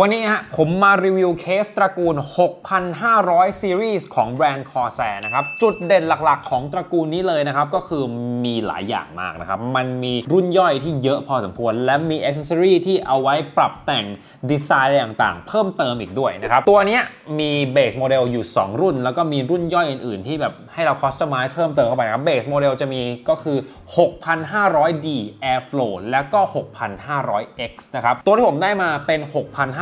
วันนี้ฮะผมมารีวิวเคสตระกูล 6,500 ซีรีส์ของแบรนด์ Corsair นะครับ จุดเด่นหลักๆ ของตระกูลนี้เลยนะครับ ก็คือมีหลายอย่างมากนะครับ มันมีรุ่นย่อยที่เยอะพอสมควร และมีอ c เซอรี่ที่เอาไว้ปรับแต่งดีไซน์อะไรต่างๆ เพิ่มเติมอีกด้วยนะครับ ตัวนี้มีเบสโมเดลอยู่ 2 รุ่น แล้วก็มีรุ่นย่อยอื่นๆ ที่แบบให้เราคอสตอมไมซ์เพิ่มเติมเข้าไปนะครับเบสโมเดลจะมีก็คือ 6,500D Airflow แล้วก็ 6,500X นะครับตัวที่ผมได้มาเป็น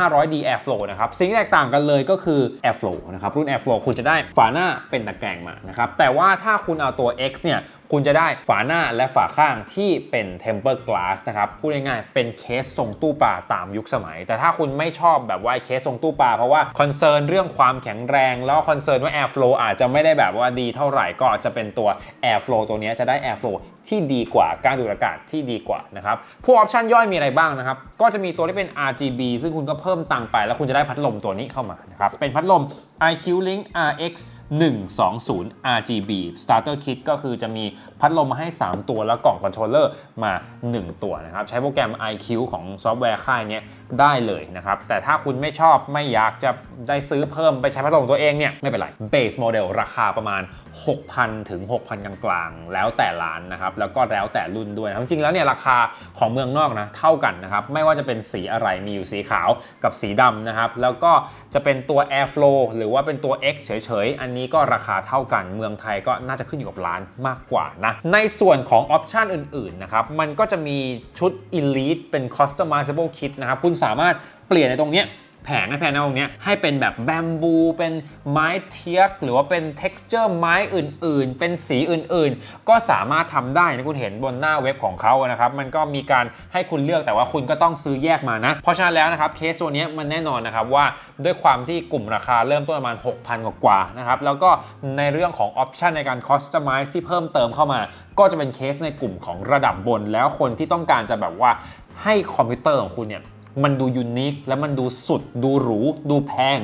500D Airflow นะครับสิ่งแตกต่างกันเลยก็คือ Airflow นะครับรุ่น Airflow คุณจะได้ฝาหน้าเป็นตะแกรงมานะครับแต่ว่าถ้าคุณเอาตัว X เนี่ย คุณจะได้ฝาหน้าและฝาข้างที่เป็น temper glass นะครับพูดง่ายๆเป็นเคสทรงตู้ปลาตามยุคสมัย แต่ถ้าคุณไม่ชอบแบบว่าเคสทรงตู้ปลาเพราะว่าคอนเซิร์นเรื่องความแข็งแรง แล้วคอนเซิร์นว่า air flow อาจจะไม่ได้แบบว่าดีเท่าไหร่ก็จะเป็นตัว air flow ตัวนี้จะได้ air flow ที่ดีกว่าการดูดอากาศที่ดีกว่านะครับพวกออปชันย่อยมีอะไรบ้างนะครับ ก็จะมีตัวที่เป็น RGB ซึ่งคุณก็เพิ่มตังค์ไป แล้วคุณจะได้พัดลมตัวนี้เข้ามานะครับเป็นพัดลม IQ Link RX 120 RGB Starter Kit ก็คือจะมีพัดลมมาให้ 3 ตัวแล้วกล่องคอนโทรลเลอร์มา 1 ตัวนะครับ ใช้โปรแกรม IQ ของซอฟต์แวร์ค่ายนี้ได้เลยนะครับ แต่ถ้าคุณไม่ชอบไม่อยากจะได้ซื้อเพิ่มไปใช้พัดลมตัวเองเนี่ย ไม่เป็นไร Base Model ราคาประมาณ 6,000 ถึง 6,000 กลางๆ แล้วแต่ร้านนะครับ แล้วก็แล้วแต่รุ่นด้วยจริงๆแล้วเนี่ยราคาของเมืองนอกนะเท่ากันนะครับไม่ว่าจะเป็นสีอะไรมีอยู่สีขาวกับสีดำนะครับแล้วก็จะเป็นตัว Airflow หรือว่าเป็นตัว X เฉยๆอันนี้ก็ราคาเท่ากัน เมืองไทยก็น่าจะขึ้นอยู่กับร้านมากกว่านะ ในส่วนของออปชันอื่นๆนะครับ มันก็จะมีชุด Elite เป็น Customizable Kit นะครับ คุณสามารถเปลี่ยนในตรงนี้ แผงในแผงในตรงเนี้ให้เป็นแบบแบมบู เป็นไม้เทียก หรือว่าเป็น t e x t อร์ไม้อื่นๆ เป็นสีอื่นๆ ก็สามารถทำได้นะคุณเห็นบนหน้าเว็บของเขานะครับ มันก็มีการให้คุณเลือกแต่ว่าคุณก็ต้องซื้อแยกมานะ เพราะฉะนั้นแล้วนะครับเคสตัวนี้มันแน่นอนนะครับว่าด้วยความที่กลุ่มราคาเริ่มต้นประมาณ 6,000 กว่านะครับแล้วก็ในเรื่องของออปชันในการ customize ที่เพิ่มเติมเข้ามา ก็จะเป็นเคสในกลุ่มของระดับบน แล้วคนที่ต้องการจะแบบว่าให้คอมพิวเตอร์ของคุณเนี่ย มันดูยูนิคและมันดูสุด ดูหรู ดูแพง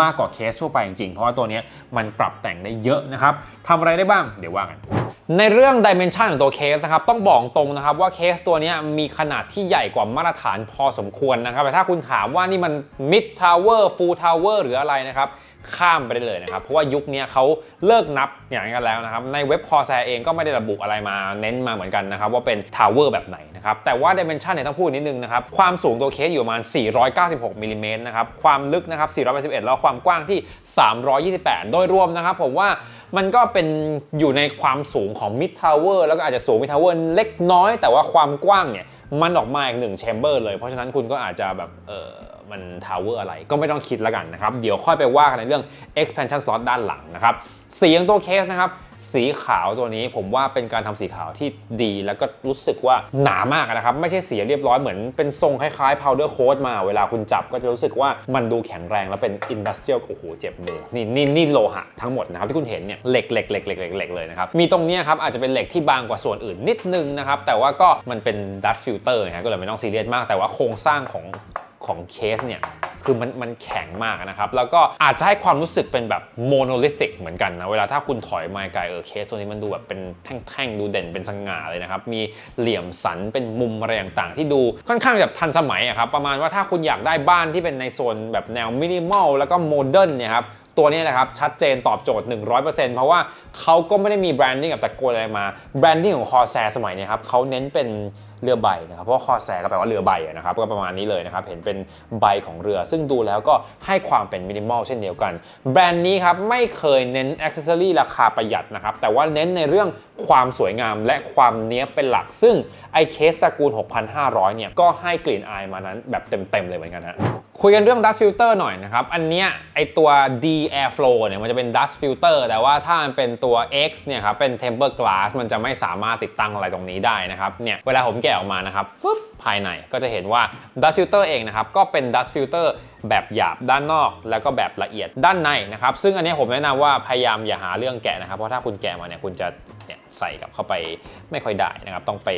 มากกว่าเคสทั่วไปจริงๆ เพราะว่าตัวนี้มันปรับแต่งได้เยอะนะครับทำอะไรได้บ้าง เดี๋ยวว่ากันในเรื่องดิเมนชันของตัวเคสนะครับต้องบอกตรงนะครับว่าเคสตัวนี้มีขนาดที่ใหญ่กว่ามาตรฐานพอสมควรนะครับแต่ถ้าคุณถามว่านี่มัน mid tower full tower หรืออะไรนะครับ ข้ามไปได้เลยนะครับ เพราะว่ายุคนี้เขาเลิกนับอย่างนั้นกันแล้วนะครับ ในเว็บคอแซเองก็ไม่ได้ระบุอะไรมาเน้นมาเหมือนกันนะครับ ว่าเป็นทาวเวอร์แบบไหนนะครับ แต่ว่าดิเมนชันเนี่ยต้องพูดนิดนึงนะครับ ความสูงตัวเคสอยู่ประมาณ 496มิลลิเมตรนะครับ ความลึกนะครับ 481 แล้วความกว้างที่ 328 โดยรวมนะครับ ผมว่ามันก็เป็นอยู่ในความสูงของ Mid Tower แล้วก็อาจจะสูง Mid Tower เล็กน้อย แต่ว่าความกว้างเนี่ยมันออกมาอีกหนึ่งแชมเบอร์เลย เพราะฉะนั้นคุณก็อาจจะแบบเออ มันทาวเวอร์อะไรก็ไม่ต้องคิดแล้วกันนะครับ เดี๋ยวค่อยไปว่ากันในเรื่อง expansion slot ด้านหลังนะครับ สีของตัวเคสนะครับ สีขาวตัวนี้ผมว่าเป็นการทำสีขาวที่ดีแล้วก็รู้สึกว่าหนามากนะครับ ไม่ใช่สีเรียบร้อยเหมือนเป็นทรงคล้ายๆ powder coat มาเวลาคุณจับก็จะรู้สึกว่ามันดูแข็งแรงแล้วเป็น industrial โอ้โหเจ็บมือนี่นี่นี่โลหะทั้งหมดนะครับที่คุณเห็นเนี่ยเหล็กเหล็กเหล็กเหล็กเหล็กเลยนะครับมีตรงนี้ครับอาจจะเป็นเหล็กที่บางกว่าส่วนอื่นนิดนึงนะครับแต่ว่าก็มันเป็น dust filter นะก็เลยไม่ต้องซีเรียสมากแต่ว่าโครงสร้างของ ของเคสเนี่ยคือมันมันแข็งมากนะครับ แล้วก็อาจจะให้ความรู้สึกเป็นแบบโมโนลิธิกเหมือนกันนะ เวลาถ้าคุณถอยมาไกลเออเคสตัวนี้มันดูแบบเป็นแท่งๆ ดูเด่นเป็นสง่าเลยนะครับ มีเหลี่ยมสันเป็นมุมอะไรต่างๆ ที่ดูค่อนข้างแบบทันสมัยอะครับ ประมาณว่าถ้าคุณอยากได้บ้านที่เป็นในโซนแบบแนวมินิมอลแล้วก็โมเดิร์นเนี่ยครับตัวนี้นะครับ ชัดเจนตอบโจทย์ 100%เพราะว่าเขาก็ไม่ได้มีแบรนดิ้งกับตะโกนอะไรมาแบรนดิ้งของคอแซสมัยเนี้ครับเขาเน้นเป็นเรือใบนะครับเพราะคอแซก็แปลว่าเรือใบนะครับก็ประมาณนี้เลยนะครับเห็นเป็นใบของเรือ ซึ่งดูแล้วก็ให้ความเป็นมินิมอลเช่นเดียวกัน แบรนด์นี้ครับไม่เคยเน้นอ็อกเซอรี่ราคาประหยัดนะครับแต่ว่าเน้นในเรื่องความสวยงามและความเนี้ยบเป็นหลัก ซึ่งไอเคสตระกูล 6,500 เนี่ยก็ให้กลิ่นอายมานั้นแบบเต็มๆเลยเหมือนกันฮะคุยกันเรื่อง dust filter หน่อยนะครับ อันเนี้ยไอตัว D airflow เนี่ยมันจะเป็น dust filter แต่ว่าถ้ามันเป็นตัว X เนี่ยครับเป็น temper glass มันจะไม่สามารถติดตั้งอะไรตรงนี้ได้นะครับเนี่ยเวลาผมกะออกมานะครับฟึบภายในก็จะเห็นว่า dust filter เองนะครับก็เป็น dust filter แบบหยาบด้านนอก แล้วก็แบบละเอียดด้านในนะครับ ซึ่งอันนี้ผมแนะนำว่าพยายามอย่าหาเรื่องแกะนะครับ เพราะถ้าคุณแกะมาเนี่ยคุณจะเนี่ยใส่กับเข้าไปไม่ค่อยได้นะครับ ต้องไป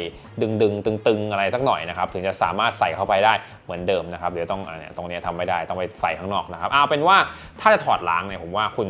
ดึงดึงตึงตึงอะไรสักหน่อยนะครับ ถึงจะสามารถใส่เข้าไปได้เหมือนเดิมนะครับเดี๋ยวต้องอ่าเนี่ยตรงนี้ทำไม่ได้ต้องไปใส่ข้างนอกนะครับเอาเป็นว่าถ้าจะถอดล้างเนี่ยผมว่าคุณ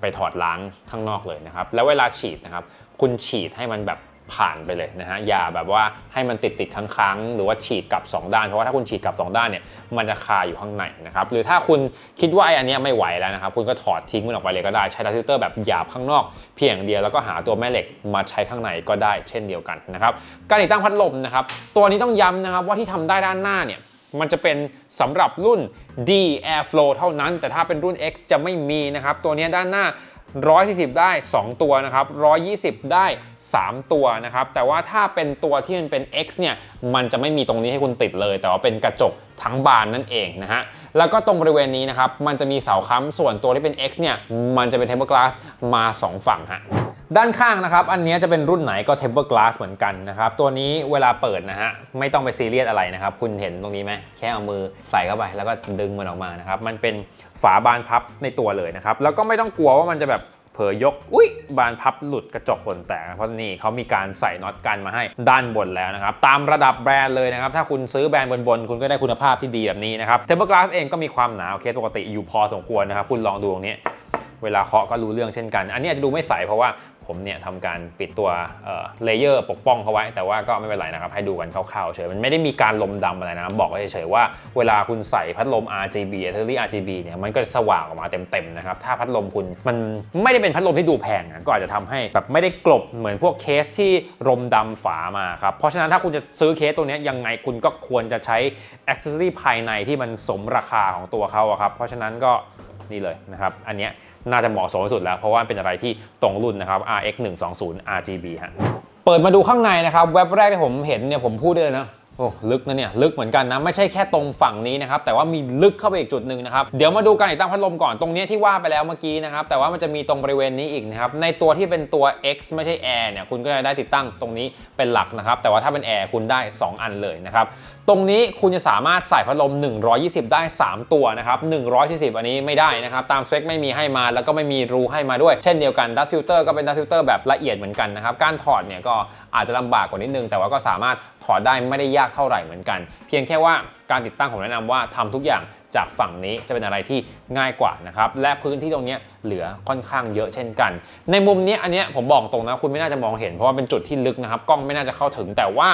ไปถอดล้างข้างนอกเลยนะครับแล้วเวลาฉีดนะครับคุณฉีดให้มันแบบ ผ่านไปเลยนะฮะอย่าแบบว่าให้มันติดติดค้างๆ หรือว่าฉีดกลับ 2 ด้าน เพราะว่าถ้าคุณฉีดกลับ 2 ด้านเนี่ยมันจะคาอยู่ข้างในนะครับหรือถ้าคุณคิดว่าไอ้อันนี้ไม่ไหวแล้วนะครับคุณก็ถอดทิ้งมันออกไปเลยก็ได้ใช้ดัสติเตอร์แบบหยาบข้างนอก เพียงอย่างเดียวแล้วก็หาตัวแม่เหล็กมาใช้ข้างในก็ได้เช่นเดียวกันนะครับการติดตั้งพัดลมนะครับตัวนี้ต้องย้ำนะครับว่าที่ทำได้ด้านหน้าเนี่ยมันจะเป็นสำหรับรุ่น D Airflow เท่านั้น แต่ถ้าเป็นรุ่น X จะไม่มีนะครับ ตัวนี้ด้านหน้า 140 ได้ 2 ตัวนะครับ120 ได้ 3 ตัวนะครับแต่ว่าถ้าเป็นตัวที่มันเป็น X เนี่ยมันจะไม่มีตรงนี้ให้คุณติดเลย แต่ว่าเป็นกระจกทั้งบานนั่นเองนะฮะแล้วก็ตรงบริเวณนี้นะครับมันจะมีเสาค้ำส่วนตัวที่เป็น X เนี่ยมันจะเป็น Tempered Glass มา 2 ฝั่งฮะด้านข้างนะครับ อันนี้จะเป็นรุ่นไหนก็ Tempered Glass เหมือนกันนะครับ ตัวนี้เวลาเปิดนะฮะ ไม่ต้องไปซีเรียสอะไรนะครับ คุณเห็นตรงนี้ไหม แค่เอามือใส่เข้าไป แล้วก็ดึงมันออกมานะครับ มันเป็นฝาบานพับในตัวเลยนะครับ แล้วก็ไม่ต้องกลัวว่ามันจะแบบ ผลอยก อุ้ยบานพับหลุดกระจกหล่นแตกนะเพราะนี่เขามีการใส่น็อตกันมาให้ด้านบนแล้วนะครับ ตามระดับแบรนด์เลยนะครับ ถ้าคุณซื้อแบรนด์บนๆ คุณก็ได้คุณภาพที่ดีแบบนี้นะครับเทมเปอร์กราสเองก็มีความหนาโอเคปกติอยู่พอสมควรนะครับ คุณลองดูตรงนี้ เวลาเคาะก็รู้เรื่องเช่นกัน อันนี้อาจจะดูไม่ใสเพราะว่า ผมเนี่ยทำการปิดตัวเลเยอร์ปกป้องเขาไว้ แต่ว่าก็ไม่เป็นไรนะครับ ให้ดูกันคร่าวๆเฉย มันไม่ได้มีการลมดำอะไรนะ บอกเฉยๆว่าเวลาคุณใส่พัดลม RGB เทอรี่ RGB เนี่ย มันก็จะสว่างออกมาเต็มๆนะครับ ถ้าพัดลมคุณมันไม่ได้เป็นพัดลมที่ดูแพงนะก็อาจจะทำให้แบบไม่ได้กลบเหมือนพวกเคสที่ลมดำฝามาครับ เพราะฉะนั้นถ้าคุณจะซื้อเคสตัวนี้ยังไงคุณก็ควรจะใช้อ c เซ s ซอรี่ภายในที่มันสมราคาของตัวเขาครับ เพราะฉะนั้นก็ นี่เลยนะครับ อันนี้น่าจะเหมาะสมที่สุดแล้ว เพราะว่าเป็นอะไรที่ตรงรุ่นนะครับ RX 120 RGB ฮะ เปิดมาดูข้างในนะครับ เว็บแรกที่ผมเห็นเนี่ยผมพูดเลยนะ โอ้ลึกนะเนี่ยลึกเหมือนกันนะไม่ใช่แค่ตรงฝั่งนี้นะครับแต่ว่ามีลึกเข้าไปอีกจุดหนึ่งนะครับเดี๋ยวมาดูการติดตั้งพัดลมก่อนตรงเนี้ยที่ว่าไปแล้วเมื่อกี้นะครับแต่ว่ามันจะมีตรงบริเวณนี้อีกนะครับในตัวที่เป็นตัว X ไม่ใช่ Air เนี่ยคุณก็จะได้ติดตั้งตรงนี้เป็นหลักนะครับแต่ว่าถ้าเป็น Air คุณได้ 2 อันเลยนะครับตรงนี้คุณจะสามารถใส่พัดลม 120 ได้ 3 ตัวนะครับ140 อันนี้ไม่ได้นะครับตามสเปคไม่มีให้มาแล้วก็ไม่มีรูให้มาด้วย เช่นเดียวกันดัสฟิลเตอร์ก็เป็นดัสฟิลเตอร์แบบละเอียดเหมือนกันนะครับการถอดเนี่ยก็อาจจะลำบากกว่านิดนึงแต่ว่าก็สามารถ อได้ไม่ได้ยากเท่าไหร่เหมือนกัน เพียงแค่ว่าการติดตั้งผมแนะนำว่าทำทุกอย่างจากฝั่งนี้จะเป็นอะไรที่ง่ายกว่านะครับและพื้นที่ตรงนี้เหลือค่อนข้างเยอะเช่นกัน ในมุมนี้อันนี้ผมบอกตรงนะคุณไม่น่าจะมองเห็นเพราะว่าเป็นจุดที่ลึกนะครับกล้องไม่น่าจะเข้าถึงแต่ว่า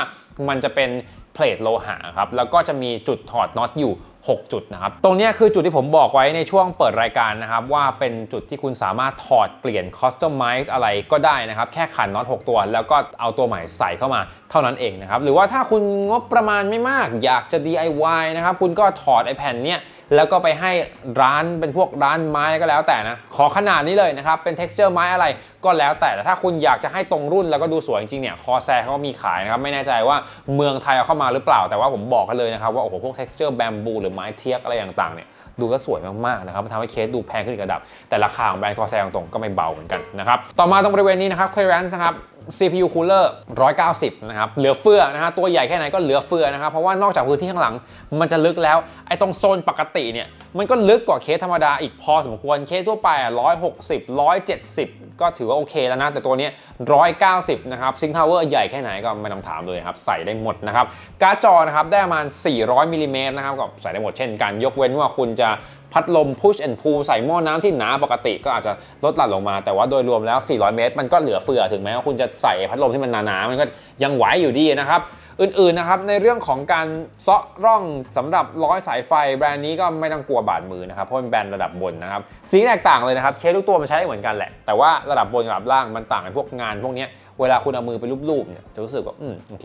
มันจะเป็นเพลทโลหะครับแล้วก็จะมีจุดถอดน็อตอยู่ 6 จุดนะครับ ตรงนี้คือจุดที่ผมบอกไว้ในช่วงเปิดรายการนะครับ ว่าเป็นจุดที่คุณสามารถถอดเปลี่ยน customize อะไรก็ได้นะครับ แค่ขันน็อต6 ตัว แล้วก็เอาตัวใหม่ใส่เข้ามาเท่านั้นเองนะครับ หรือว่าถ้าคุณงบประมาณไม่มาก อยากจะ DIY นะครับ คุณก็ถอดไอแผ่นเนี้ยแล้วก็ไปให้ร้านเป็นพวกร้านไม้ก็แล้วแต่นะ ขอขนาดนี้เลยนะครับ เป็น texture ไม้อะไรก็แล้วแต่แต่ถ้าคุณอยากจะให้ตรงรุ่นแล้วก็ดูสวยจริงๆเนี่ยคอแซเขาก็มีขายนะครับไม่แน่ใจว่าเมืองไทยเอาเข้ามาหรือเปล่า แต่ว่าผมบอกกันเลยนะครับว่าโอ้โหพวก texture แบมบูหรือไม้เทียกอะไรต่างๆเนี่ย ดูก็สวยมากๆนะครับทำให้เคสดูแพงขึ้นอีกระดับ แต่ราคาของแบรนด์คอแซงตรงก็ไม่เบาเหมือนกันนะครับต่อมาตรงบริเวณนี้นะครับ clearance นะครับ CPU cooler 190 นะครับ เหลือเฟือนะฮะ ตัวใหญ่แค่ไหนก็เหลือเฟือนะครับ เพราะว่านอกจากพื้นที่ข้างหลัง มันจะลึกแล้ว ไอ้ตรงโซนปกติเนี่ย มันก็ลึกกว่าเคสธรรมดาอีกพอสมควร เคสทั่วไปอะ160 170 ก็ถือว่าโอเคแล้วนะ แต่ตัวนี้ย190 นะครับ ซิงค์ทาวเวอร์ใหญ่แค่ไหนก็ไม่ต้องถามเลยครับ ใส่ได้หมดนะครับ การ์ดจอนะครับ ได้ประมาณ 400มิลลิเมตรนะครับ ก็ใส่ได้หมดเช่นกัน ยกเว้นว่าคุณจะพัดลม push and pull ใส่หม้อน้ำที่หนาปกติก็อาจจะลดหลั่นลงมา แต่ว่าโดยรวมแล้ว 400 เมตร มันก็เหลือเฟือถึงแม้ว่าคุณจะใส่พัดลมที่มันหนาๆมันก็ยังไหวอยู่ดีนะครับอื่นๆนะครับในเรื่องของการเซาะร่องสำหรับร้อยสายไฟแบรนด์นี้ก็ไม่ต้องกลัวบาดมือนะครับเพราะเป็นแบรนด์ระดับบนนะครับสีแตกต่างเลยนะครับเคสทุกตัวมันใช้เหมือนกันแหละ แต่ว่าระดับบนระดับล่างมันต่างกันพวกงานพวกนี้เวลาคุณเอามือไปลูบๆเนี่ยจะรู้สึกว่าอืมโอเค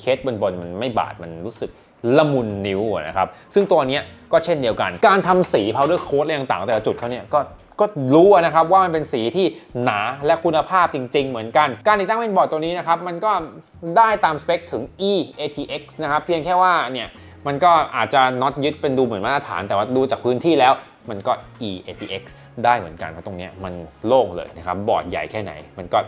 เคสบนๆมันไม่บาดมันรู้สึก ละมุนนิ้วอะนะครับ ซึ่งตัวนี้ก็เช่นเดียวกัน การทำสี powder coat อะไรต่างๆ แต่ละจุดเขาเนี่ยก็ก็รู้นะครับว่ามันเป็นสีที่หนาและคุณภาพจริง ๆ เหมือนกัน การติดตั้งเป็นบอร์ดตัวนี้นะครับ มันก็ได้ตามสเปคถึง E ATX นะครับ เพียงแค่ว่าเนี่ยมันก็อาจจะน็อตยึดเป็นดูเหมือนมาตรฐาน แต่ว่าดูจากพื้นที่แล้วมันก็ E ATX ได้เหมือนกันเพราะตรงนี้มันโล่งเลยนะครับบอร์ดใหญ่แค่ไหนมันก็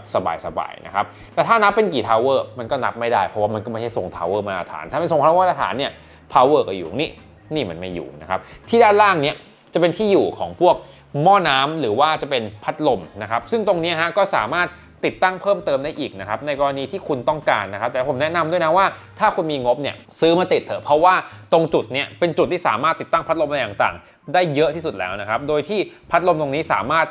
สบายๆนะครับแต่ถ้านับเป็นกี่ทาวเวอร์มันก็นับไม่ได้เพราะว่ามันก็ไม่ใช่ทรงทาวเวอร์มาตรฐาน ถ้าเป็นทรงทาวเวอร์มาตรฐานเนี่ยพาวเวอร์ก็อยู่นี่นี่มันไม่อยู่นะครับที่ด้านล่างเนี้ยจะเป็นที่อยู่ของพวกหม้อน้ำหรือว่าจะเป็นพัดลมนะครับซึ่งตรงนี้ฮะก็สามารถ ติดตั้งเพิ่มเติมได้อีกนะครับในกรณีที่คุณต้องการนะครับ แต่ผมแนะนำด้วยนะว่าถ้าคุณมีงบเนี่ยซื้อมาติดเถอะเพราะว่าตรงจุดเนี่ยเป็นจุดที่สามารถติดตั้งพัดลมอะไรต่างๆ ได้เยอะที่สุดแล้วนะครับ โดยที่พัดลมตรงนี้สามารถ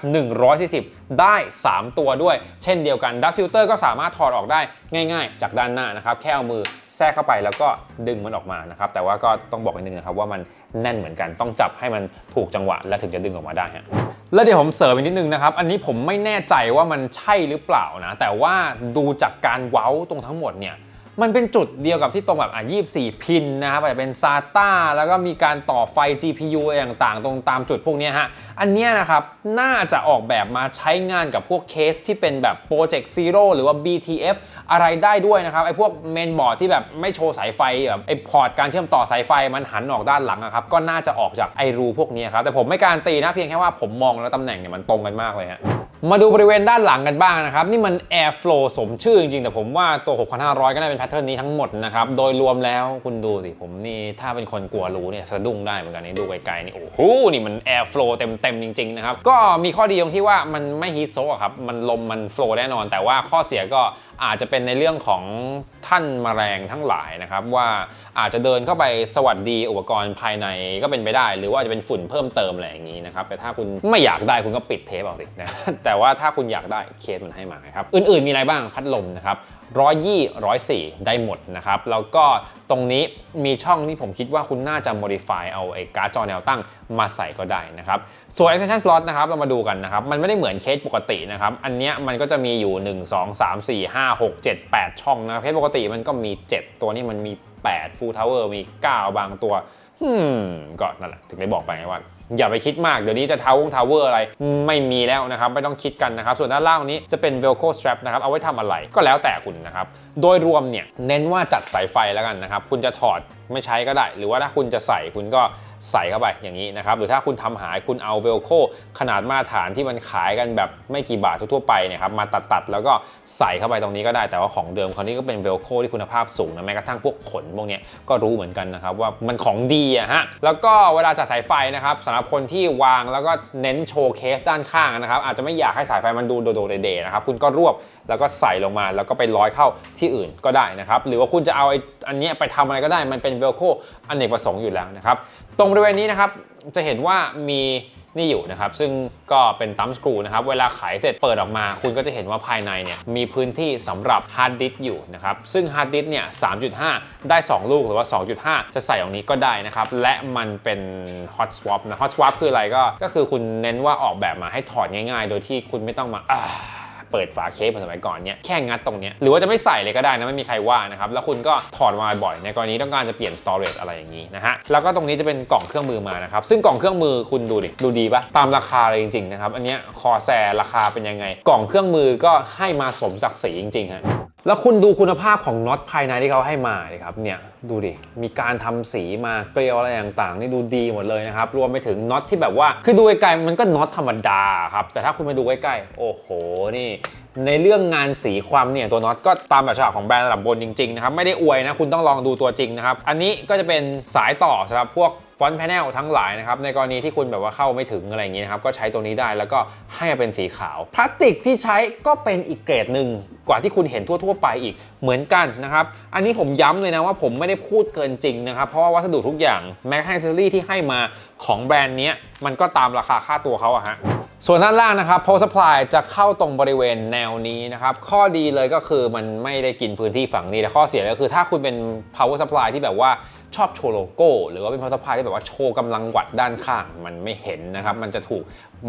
140 ได้ 3 ตัวด้วย เช่นเดียวกันดัชฟิลเตอร์ก็สามารถถอดออกได้ง่าย ๆ จากด้านหน้านะครับแค่เอามือแทรกเข้าไปแล้วก็ดึงมันออกมานะครับแต่ว่าก็ต้องบอกนิดนึงนะครับว่ามัน แน่นเหมือนกันต้องจับให้มันถูกจังหวะ และถึงจะดึงออกมาได้ฮะแล้วเดี๋ยวผมเสริมอีกนิดนึงนะครับ อันนี้ผมไม่แน่ใจว่ามันใช่หรือเปล่านะ แต่ว่าดูจากการเว้าตรงทั้งหมดเนี่ย มันเป็นจุดเดียวกับที่ตรงแบบอะ24 พินนะครับอาจจะเป็น SATA แล้วก็มีการต่อไฟ GPU อะไรต่างๆ ตรงตามจุดพวกนี้ฮะ อันนี้นะครับ น่าจะออกแบบมาใช้งานกับพวกเคสที่เป็นแบบ Project Zero หรือว่า BTF อะไรได้ด้วยนะครับ ไอ้พวกเมนบอร์ดที่แบบไม่โชว์สายไฟแบบไอ้พอร์ตการเชื่อมต่อสายไฟมันหันออกด้านหลังอะครับ ก็น่าจะออกจากไอ้รูพวกนี้ครับ แต่ผมไม่การันตีนะเพียงแค่ว่าผมมองแล้วตำแหน่งเนี่ยมันตรงกันมากเลยฮะ มาดูบริเวณด้านหลังกันบ้างนะครับ นี่มัน Airflow สมชื่อจริงๆ แต่ผมว่าตัว 6,500 ก็ได้เป็นแพทเทิร์นนี้ทั้งหมดนะครับ โดยรวมแล้วคุณดูสิ ผมนี่ถ้าเป็นคนกลัวรูเนี่ยสะดุ้งได้เหมือนกันนี่ดูไกลๆนี่ โอ้โห นี่มัน Airflow เต็มๆ จริง ๆ นะครับ ก็มีข้อดีตรงที่ว่ามันไม่ฮีทโซะครับ มันลมมันโฟลว์แน่นอน แต่ว่าข้อเสียก็ อาจจะเป็นในเรื่องของท่านแมลงทั้งหลายนะครับ ว่าอาจจะเดินเข้าไปสวัสดีอุปกรณ์ภายในก็เป็นไปได้ หรือว่าจะเป็นฝุ่นเพิ่มเติมอะไรอย่างนี้นะครับ แต่ถ้าคุณไม่อยากได้คุณก็ปิดเทปเอาสินะแต่ว่าถ้าคุณอยากได้เคสมันให้มาครับอื่นๆมีอะไรบ้างพัดลมนะครับ ร้อยยี่ร้อยสี่ได้หมดนะครับ แล้วก็ตรงนี้มีช่องที่ผมคิดว่าคุณน่าจะ modify เอาไอ้การ์ดจอแนวตั้งมาใส่ก็ได้นะครับ ส่วน extension slot นะครับ เรามาดูกันนะครับ มันไม่ได้เหมือนเคสปกตินะครับ อันเนี้ยมันก็จะมีอยู่ 1 2 3 4 5 6 7 8 ช่องนะครับ เคสปกติมันก็มี 7 ตัวนี้มันมี 8 full tower มี 9 บางตัว hmm ก็นั่นแหละ ถึงได้บอกไปไงว่า อย่าไปคิดมาก เดี๋ยวนี้จะทาวงทาวเวอร์อะไรไม่มีแล้วนะครับ ไม่ต้องคิดกันนะครับ ส่วนด้านล่างนี้จะเป็นเวลโคสแตรปนะครับ เอาไว้ทำอะไรก็แล้วแต่คุณนะครับ โดยรวมเนี่ยเน้นว่าจัดสายไฟแล้วกันนะครับ คุณจะถอดไม่ใช้ก็ได้ หรือว่าถ้าคุณจะใส่คุณก็ ใส่เข้าไปอย่างนี้นะครับหรือถ้าคุณทำหายคุณเอา velcro ขนาดมาตรฐานที่มันขายกันแบบไม่กี่บาททั่วไปเนี่ยครับมาตัดๆแล้วก็ใส่เข้าไปตรงนี้ก็ได้แต่ว่าของเดิมคราวนี้ก็เป็น velcro ที่คุณภาพสูงนะแม้กระทั่งพวกขนพวกเนี้ยก็รู้เหมือนกันนะครับว่ามันของดีอะฮะแล้วก็เวลาจัดสายไฟนะครับสำหรับคนที่วางแล้วก็เน้นโชว์เคสด้านข้างนะครับอาจจะไม่อยากให้สายไฟมันดูโดดๆเด่ๆนะครับคุณก็รวบ แล้วก็ใส่ลงมาแล้วก็ไปร้อยเข้าที่อื่นก็ได้นะครับ หรือว่าคุณจะเอาไอ้อันนี้ไปทำอะไรก็ได้ มันเป็น velcro อเนกประสงค์อยู่แล้วนะครับ ตรงบริเวณนี้นะครับจะเห็นว่ามีนี่อยู่นะครับ ซึ่งก็เป็นตัมสกรูนะครับ เวลาขายเสร็จเปิดออกมา คุณก็จะเห็นว่าภายในเนี่ยมีพื้นที่สำหรับฮาร์ดดิสก์อยู่นะครับ ซึ่งฮาร์ดดิสก์เนี่ย 3.5 ได้ 2 ลูกหรือว่า 2.5 จะใส่ตรงนี้ก็ได้นะครับ และมันเป็น hot swap นะ hot swap คืออะไรก็ ก็คือคุณเน้นว่าออกแบบมาให้ถอดง่ายๆ โดยที่คุณไม่ต้องมาอ่า เปิดฝาเคสเหมือนสมัยก่อนเนี่ยแค่งัดตรงเนี้ยหรือว่าจะไม่ใส่เลยก็ได้นะไม่มีใครว่านะครับแล้วคุณก็ถอดมาบ่อยในกรณีต้องการจะเปลี่ยนสตอเรจอะไรอย่างนี้นะฮะแล้วก็ตรงนี้จะเป็นกล่องเครื่องมือมานะครับซึ่งกล่องเครื่องมือคุณดูดิดูดีปะตามราคาเลยจริงๆนะครับอันเนี้ยคอแซราคาเป็นยังไง กล่องเครื่องมือก็ให้มาสมศักดิ์ศรีจริงๆฮะ แล้วคุณดูคุณภาพของน็อตภายในที่เขาให้มาดิครับเนี่ยดูดิมีการทำสีมาเกลียวอะไรต่างๆนี่ดูดีหมดเลยนะครับรวมไปถึงน็อตที่แบบว่าคือดูไกลๆมันก็น็อตธรรมดาครับแต่ถ้าคุณมาดูใกล้ๆโอ้โหนี่ในเรื่องงานสีความเนี่ยตัวน็อตก็ตามแบบฉบับของแบรนด์ระดับบนจริงๆนะครับไม่ได้อวยนะคุณต้องลองดูตัวจริงนะครับอันนี้ก็จะเป็นสายต่อสำหรับพวก ฟอนต์แพนเนลทั้งหลายนะครับ ในกรณีที่คุณแบบว่าเข้าไม่ถึงอะไรอย่างนี้นะครับ ก็ใช้ตัวนี้ได้แล้วก็ให้เป็นสีขาว พลาสติกที่ใช้ก็เป็นอีกเกรดหนึ่งกว่าที่คุณเห็นทั่ว ๆ ไปอีกเหมือนกันนะครับ อันนี้ผมย้ำเลยนะว่าผมไม่ได้พูดเกินจริงนะครับ เพราะว่าวัสดุทุกอย่างแม้กระทั่งเซอรี่ที่ให้มาของแบรนด์นี้มันก็ตามราคาค่าตัวเขาอะฮะส่วนด้านล่างนะครับ power supply จะเข้าตรงบริเวณแนวนี้นะครับ ข้อดีเลยก็คือมันไม่ได้กินพื้นที่ฝั่งนี้แต่ข้อเสียก็คือถ้าคุณเป็น power supply ที่แบบว่าชอบโชว์โลโก้ หรือว่าเป็น power supply ที่แบบว่าโชว์กำลังวัดด้านข้างมันไม่เห็นนะครับ มันจะถูก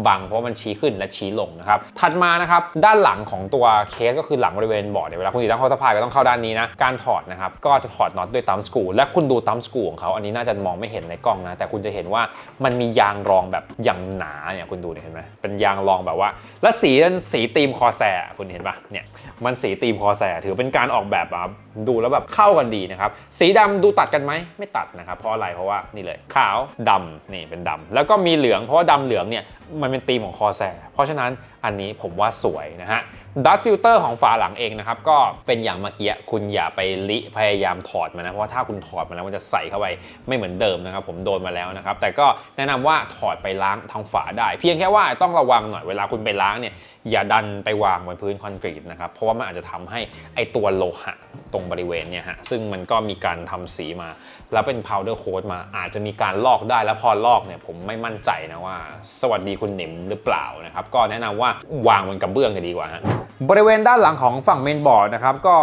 บังเพราะมันชี้ขึ้นและชี้ลงนะครับ ถัดมานะครับด้านหลังของตัวเคสก็คือหลังบริเวณบอร์ดเนี่ยเวลาคุณติดตั้ง power supply ก็ต้องเข้าด้านนี้นะ การถอดนะครับก็จะถอดน็อตด้วยตัมสกูและคุณดูตัมสกูของเขาอันนี้น่าจะมองไม่เห็นในกล้องนะ แต่คุณจะเห็นว่ามันมียางรองแบบอย่างหนาเนี่ยคุณดูเนี่ยเห็นไหมเป็นยางรองแบบว่า และสีนั้นสีธีมคอแซร์คุณเห็นปะเนี่ยมันสีธีมคอแซร์ถือเป็นการออกแบบแบบดูแล้วแบบเข้ากันดีนะครับสีดำดูตัดกันไหมไม่ตัดนะครับเพราะอะไรเพราะว่านี่เลย ขาวดำนี่เป็นดำแล้วก็มีเหลืองเพราะว่าดำเหลืองเนี่ยมันเป็นธีมของคอแซเพราะฉะนั้นอันนี้ผมว่าสวยนะฮะดัสฟิลเตอร์ของฝาหลังเองนะครับ ก็เป็นอย่างเมื่อกี้คุณอย่าไปลิพยายามถอดมันนะ เพราะว่าถ้าคุณถอดมันแล้วมันจะใส่เข้าไปไม่เหมือนเดิมนะครับ ผมโดนมาแล้วนะครับ แต่ก็แนะนำว่าถอดไปล้างทางฝาได้ เพียงแค่ว่าต้องระวังหน่อยเวลาคุณไปล้างเนี่ยอย่าดันไปวางบนพื้นคอนกรีตนะครับ เพราะว่ามันอาจจะทำให้ไอตัวโลหะตรงบริเวณเนี่ยฮะซึ่งมันก็มีการทำสีมา แล้วเป็น powder coat มาอาจจะมีการลอกได้แล้วพอลอกเนี่ยผมไม่มั่นใจนะว่า สวัสดีคุณหนิมหรือเปล่านะครับก็แนะนำว่าวางบนกระเบื้องจะดีกว่าฮะบริเวณด้านหลังของฝั่งเมนบอร์ดนะครับก็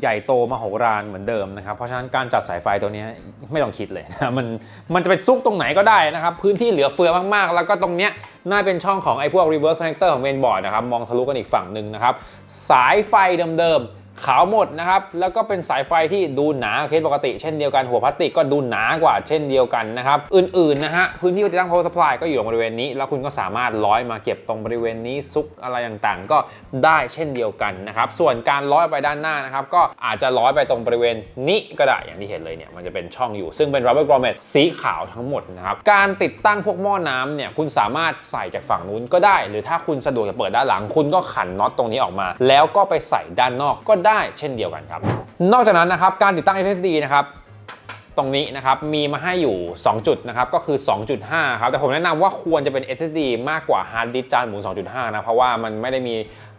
ใหญ่โตมโหฬารเหมือนเดิมนะครับ เพราะฉะนั้นการจัดสายไฟตัวนี้ไม่ต้องคิดเลยนะมันมันจะไปซุกตรงไหนก็ได้นะครับ พื้นที่เหลือเฟือมากๆ แล้วก็ตรงเนี้ยน่าเป็นช่องของไอ้พวก reverse connector ของเมนบอร์ดนะครับ มองทะลุกันอีกฝั่งหนึ่งนะครับ สายไฟเดิมๆ ขาวหมดนะครับ แล้วก็เป็นสายไฟที่ดูหนาเคสปกติเช่นเดียวกันหัวพลาสติกก็ดูหนากว่าเช่นเดียวกันนะครับ อื่นๆนะฮะพื้นที่ติดตั้ง power supply ก็อยู่บริเวณนี้ แล้วคุณก็สามารถร้อยมาเก็บตรงบริเวณนี้ซุกอะไรต่างๆ ก็ได้เช่นเดียวกันนะครับส่วนการร้อยไปด้านหน้านะครับก็อาจจะร้อยไปตรงบริเวณนี้ก็ได้อย่างที่เห็นเลยเนี่ยมันจะเป็นช่องอยู่ ซึ่งเป็น rubber grommet สีขาวทั้งหมดนะครับการติดตั้งพวกหม้อน้ำเนี่ยคุณสามารถใส่จากฝั่งนู้นก็ได้ หรือถ้าคุณสะดวกจะเปิดด้านหลัง คุณก็ขันน็อตตรงนี้ออกมา แล้วก็ไปใส่ด้านนอกก็ได้เช่นเดียวกันครับ นอกจากนั้นนะครับการติดตั้ง SSD นะครับตรงนี้นะครับมีมาให้อยู่ 2 จุดนะครับก็คือ 2.5 ครับแต่ผมแนะนำว่าควรจะเป็น SSD มากกว่าฮาร์ดดิสก์จานหมู2.5 นะเพราะว่ามันไม่ได้มี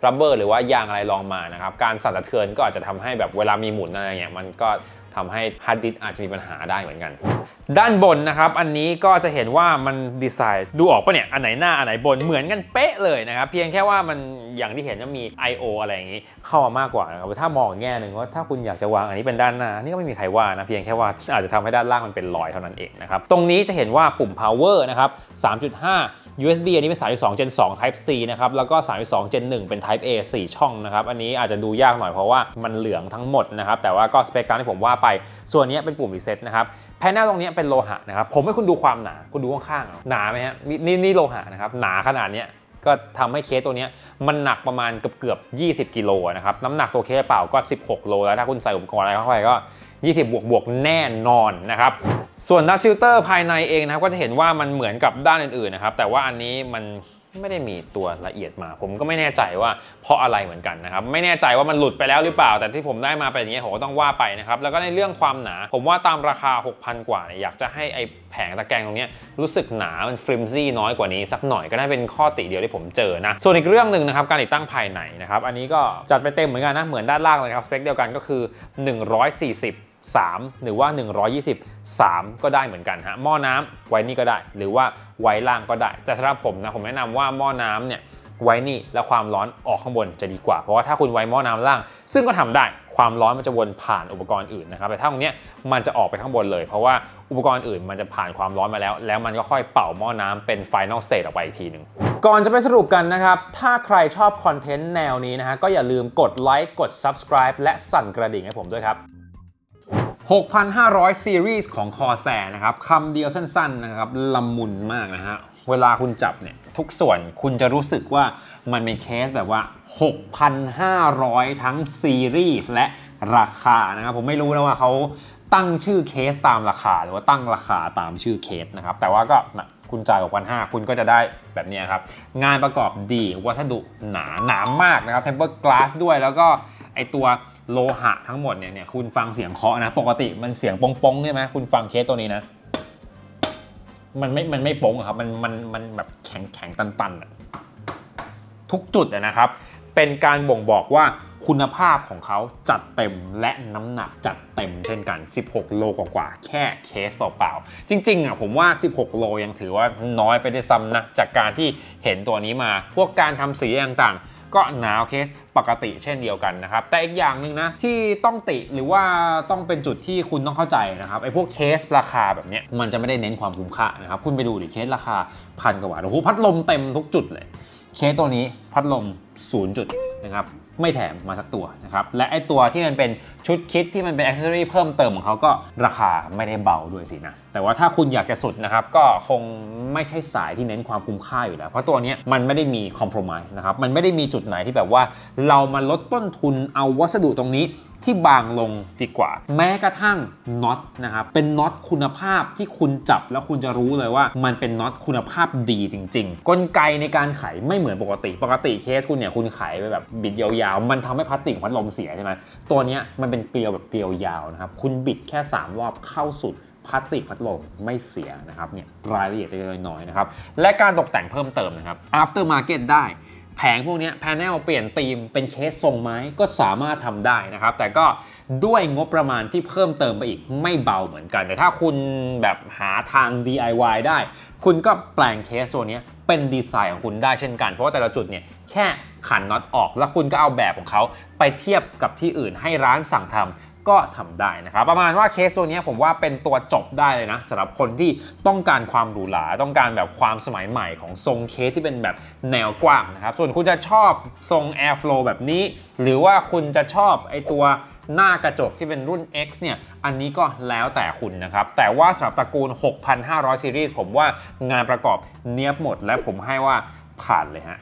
รับเบอร์หรือว่ายางอะไรรองมานะครับการสั่นสะเทือนก็อาจจะทำให้แบบเวลามีหมุนอะไรเงี้ยมันก็ ทำให้ฮาร์ดดิสก์อาจจะมีปัญหาได้เหมือนกัน ด้านบนนะครับ อันนี้ก็จะเห็นว่ามันดีไซน์ดูออกปะเนี่ย อันไหนหน้า อันไหนบนเหมือนกันเป๊ะเลยนะครับ เพียงแค่ว่ามันอย่างที่เห็นว่ามี I/O อะไรอย่างนี้ เข้ามามากกว่านะครับถ้ามองแง่หนึ่งว่าถ้าคุณอยากจะวางอันนี้เป็นด้านหน้า นี่ก็ไม่มีใครว่านะ เพียงแค่ว่าอาจจะทำให้ด้านล่างมันเป็นรอยเท่านั้นเองนะครับตรงนี้จะเห็นว่าปุ่ม power นะครับ3.5 USB อันนี้เป็น 3.2 Gen 2 Type C นะครับ แล้วก็ 3.2 Gen 1 เป็น Type A 4 ช่องนะครับ อันนี้อาจจะดูยากหน่อยเพราะว่ามันเหลืองทั้งหมดนะครับ แต่ว่าก็สเปคตามที่ผมว่าไป ส่วนนี้เป็นปุ่ม reset นะครับแพนเนลตรงนี้เป็นโลหะนะครับ ผมให้คุณดูความหนา คุณดูข้างๆเอาหนาไหมฮะ นี่นี่โลหะนะครับ หนาขนาดนี้ก็ทำให้เคสตัวนี้มันหนักประมาณเกือบเกือบ 20 กิโลนะครับ น้ำหนักตัวเคสเปล่าก็ 16 โลแล้ว ถ้าคุณใส่อุปกรณ์อะไรเข้าไปก็ 20 บวกบวกแน่นอนนะครับ ส่วนดัสฟิลเตอร์ภายในเองนะครับก็จะเห็นว่ามันเหมือนกับด้านอื่นๆนะครับ แต่ว่าอันนี้มันไม่ได้มีตัวละเอียดมา ผมก็ไม่แน่ใจว่าเพราะอะไรเหมือนกันนะครับ ไม่แน่ใจว่ามันหลุดไปแล้วหรือเปล่า แต่ที่ผมได้มาเป็นอย่างนี้ยผมก็ต้องว่าไปนะครับ แล้วก็ในเรื่องความหนา ผมว่าตามราคา 6,000 กว่าเนี่ยอยากจะให้ไอ้แผงตะแกรงตรงเนี้ยรู้สึกหนา มันฟริมซี่น้อยกว่านี้ สักหน่อยก็ได้เป็นข้อติเดียวที่ผมเจอนะ ส่วนอีกเรื่องหนึ่งนะครับการติดตั้งภายในนะครับ อันนี้ก็จัดไปเต็มเหมือนกันนะ เหมือนด้านล่างเลยครับ สเปคเดียวกันก็คือ 140 3 หรือว่า 120 3 ก็ได้เหมือนกันฮะหม้อน้ำไว้นี่ก็ได้ หรือว่าไว้ล่างก็ได้ แต่สำหรับผมนะผมแนะนำว่าหม้อน้ำเนี่ยไว้นี่แล้วความร้อนออกข้างบนจะดีกว่า เพราะว่าถ้าคุณไว้หม้อน้ำล่าง ซึ่งก็ทำได้ความร้อนมันจะวนผ่านอุปกรณ์อื่นนะครับแต่ถ้าตรงนี้มันจะออกไปข้างบนเลย เพราะว่าอุปกรณ์อื่นมันจะผ่านความร้อนมาแล้ว แล้วมันก็ค่อยเป่าหม้อน้ำเป็น Final State ออกไปอีกทีหนึ่งก่อนจะไปสรุปกันนะครับ ถ้าใครชอบคอนเทนต์แนวนี้นะฮะก็อย่าลืมกดไลค์กด subscribe และสั่นกระดิ่งให้ผมด้วยครับ 6,500 ซีรีส์ของ Corsair นะครับคำเดียวสั้นๆนะครับละมุนมากนะฮะ เวลาคุณจับเนี่ยทุกส่วนคุณจะรู้สึกว่ามันเป็นเคสแบบว่า 6,500 ทั้งซีรีส์และราคานะครับ ผมไม่รู้นะว่าเขาตั้งชื่อเคสตามราคา หรือว่าตั้งราคาตามชื่อเคสนะครับ แต่ว่าก็นะคุณจ่าย6,500คุณก็จะได้แบบนี้ครับ งานประกอบดีวัสดุหนาหนามากนะครับ tempered glass ด้วยแล้วก็ไอตัว โลหะทั้งหมดเนี่ยเนี่ยคุณฟังเสียงเคาะนะ ปกติมันเสียงปงๆใช่ไหมคุณฟังเคสตัวนี้นะ มันไม่มันไม่ป้งครับมันมันมันแบบแข็งแข็งตันตันๆทุกจุดนะครับ เป็นการบ่งบอกว่าคุณภาพของเขาจัดเต็มและน้ำหนักจัดเต็มเช่นกัน 16 โลกว่าๆแค่เคสเปล่าๆ จริงๆอะผมว่า 16 โลยังถือว่าน้อยไปได้ซ้ำนะ จากการที่เห็นตัวนี้มา พวกการทำสีต่างๆ ก็หนาวเคสปกติเช่นเดียวกันนะครับ แต่อีกอย่างหนึ่งนะที่ต้องติหรือว่าต้องเป็นจุดที่คุณต้องเข้าใจนะครับไอ้พวกเคสราคาแบบเนี้ยมันจะไม่ได้เน้นความคุ้มค่านะครับคุณไปดูดิเคสราคาพันกว่าบาทโอ้โหพัดลมเต็มทุกจุดเลย เคสตัวนี้พัดลม0จุดนะครับ ไม่แถมมาสักตัวนะครับ และไอตัวที่มันเป็นชุดคิดที่มันเป็นอ c เซ s ซอรี่เพิ่มเติมของเขาก็ราคาไม่ได้เบาด้วยสินะ แต่ว่าถ้าคุณอยากจะสุดนะครับ ก็คงไม่ใช่สายที่เน้นความคุ้มค่าอยู่แล้ว เพราะตัวนี้มันไม่ได้มีคอม p r o m i s e นะครับ มันไม่ได้มีจุดไหนที่แบบว่า เรามาลดต้นทุนเอาวัสดุตรงนี้ ที่บางลงดีกว่า แม้กระทั่งน็อตนะครับเป็นน็อตคุณภาพที่คุณจับแล้วคุณจะรู้เลยว่ามันเป็นน็อตคุณภาพดีจริง ๆ กลไกในการไขไม่เหมือนปกติปกติเคสคุณเนี่ยคุณไขไปแบบบิดยาวๆ มันทำให้พลาสติกพัดลมเสียใช่ไหมตัวเนี้ยมันเป็นเกลียวแบบเกลียวยาวนะครับคุณบิดแค่ 3 รอบเข้าสุดพลาสติกพัดลมไม่เสียนะครับเนี่ยรายละเอียดเล็กน้อยๆนะครับและการตกแต่งเพิ่มเติมนะครับ after market ได้ แผงพวกนี้แพนเนลเปลี่ยนธีมเป็นเคสทรงไม้ก็สามารถทำได้นะครับ แต่ก็ด้วยงบประมาณที่เพิ่มเติมไปอีกไม่เบาเหมือนกัน แต่ถ้าคุณแบบหาทาง DIY ได้ คุณก็แปลงเคสตัวนี้เป็นดีไซน์ของคุณได้เช่นกัน เพราะว่าแต่ละจุดเนี่ยแค่ขันน็อตออก แล้วคุณก็เอาแบบของเขาไปเทียบกับที่อื่นให้ร้านสั่งทำ ก็ทำได้นะครับ ประมาณว่าเคสตัวนี้ผมว่าเป็นตัวจบได้เลยนะสำหรับคนที่ต้องการความหรูหราต้องการแบบความสมัยใหม่ของทรงเคสที่เป็นแบบแนวกว้างนะครับ ส่วนคุณจะชอบทรง Airflow แบบนี้ หรือว่าคุณจะชอบไอตัวหน้ากระจกที่เป็นรุ่น X เนี่ย อันนี้ก็แล้วแต่คุณนะครับ แต่ว่าสำหรับตระกูล 6,500 ซีรีส์ผมว่างานประกอบเนียบหมดและผมให้ว่าผ่านเลยฮะ